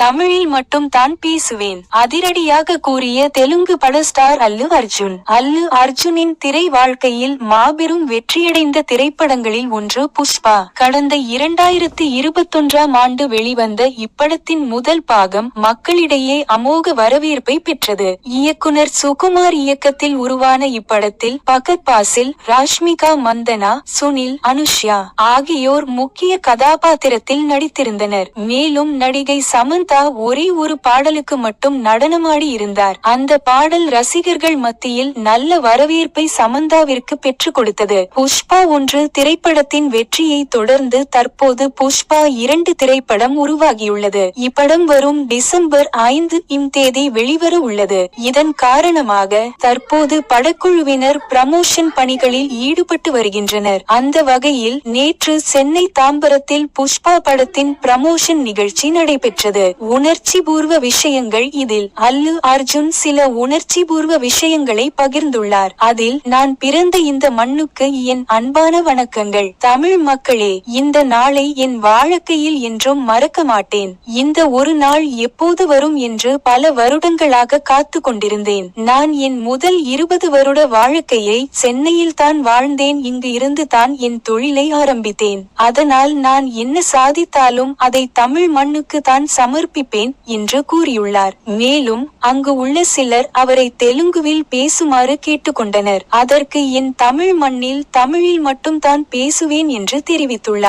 தமிழில் மட்டும் தான் பேசுவேன். அதிரடியாக கூறிய தெலுங்கு பட ஸ்டார் அல்லு அர்ஜுன். அல்லு அர்ஜுனின் திரை வாழ்க்கையில் மாபெரும் வெற்றியடைந்த திரைப்படங்களில் ஒன்று புஷ்பா. கடந்த இரண்டாயிரத்தி இருபத்தொன்றாம் ஆண்டு வெளிவந்த இப்படத்தின் முதல் பாகம் மக்களிடையே அமோக வரவேற்பை பெற்றது. இயக்குனர் சுகுமார் இயக்கத்தில் உருவான இப்படத்தில் பகத் பாசில் ராஷ்மிகா மந்தனா சுனில் அனுஷ்யா ஆகியோர் முக்கிய கதாபாத்திரத்தில் நடித்திருந்தனர். மேலும் நடிகை சமந்த் ஒரே ஒரு பாடலுக்கு மட்டும் நடனமாடி இருந்தார். அந்த பாடல் ரசிகர்கள் மத்தியில் நல்ல வரவேற்பை சமந்தாவிற்கு பெற்றுக் கொடுத்தது. புஷ்பா ஒன்று திரைப்படத்தின் வெற்றியை தொடர்ந்து தற்போது புஷ்பா இரண்டு திரைப்படம் உருவாகியுள்ளது. இப்படம் வரும் டிசம்பர் ஐந்து இம் தேதி வெளிவர உள்ளது. இதன் காரணமாக தற்போது படக்குழுவினர் பிரமோஷன் பணிகளில் ஈடுபட்டு வருகின்றனர். அந்த வகையில் நேற்று சென்னை தாம்பரத்தில் புஷ்பா படத்தின் பிரமோஷன் நிகழ்ச்சி நடைபெற்றது. உணர்ச்சி பூர்வ விஷயங்கள் இதில் அல்லு அர்ஜுன் சில உணர்ச்சி பூர்வ விஷயங்களை பகிர்ந்துள்ளார். அதில் நான் பிறந்த இந்த மண்ணுக்கு என் அன்பான வணக்கங்கள். தமிழ் மக்களே இந்த நாளை என் வாழ்க்கையில் என்றும் மறக்க மாட்டேன். இந்த ஒரு நாள் எப்போது வரும் என்று பல வருடங்களாக காத்து கொண்டிருந்தேன். நான் என் முதல் இருபது வருட வாழ்க்கையை சென்னையில் தான் வாழ்ந்தேன். இங்கு இருந்து தான் என் தொழிலை ஆரம்பித்தேன். அதனால் நான் என்ன சாதித்தாலும் அதை தமிழ் மண்ணுக்கு தான் சமர்ப்ப சமர்ப்பிப்பேன் என்று கூறியுள்ளார். மேலும் அங்கு உள்ள சிலர் அவரை தெலுங்குவில் பேசுமாறு கேட்டுக்கொண்டனர். அதற்கு என் தமிழ் மண்ணில் தமிழில் மட்டும் தான் பேசுவேன் என்று தெரிவித்துள்ளார்.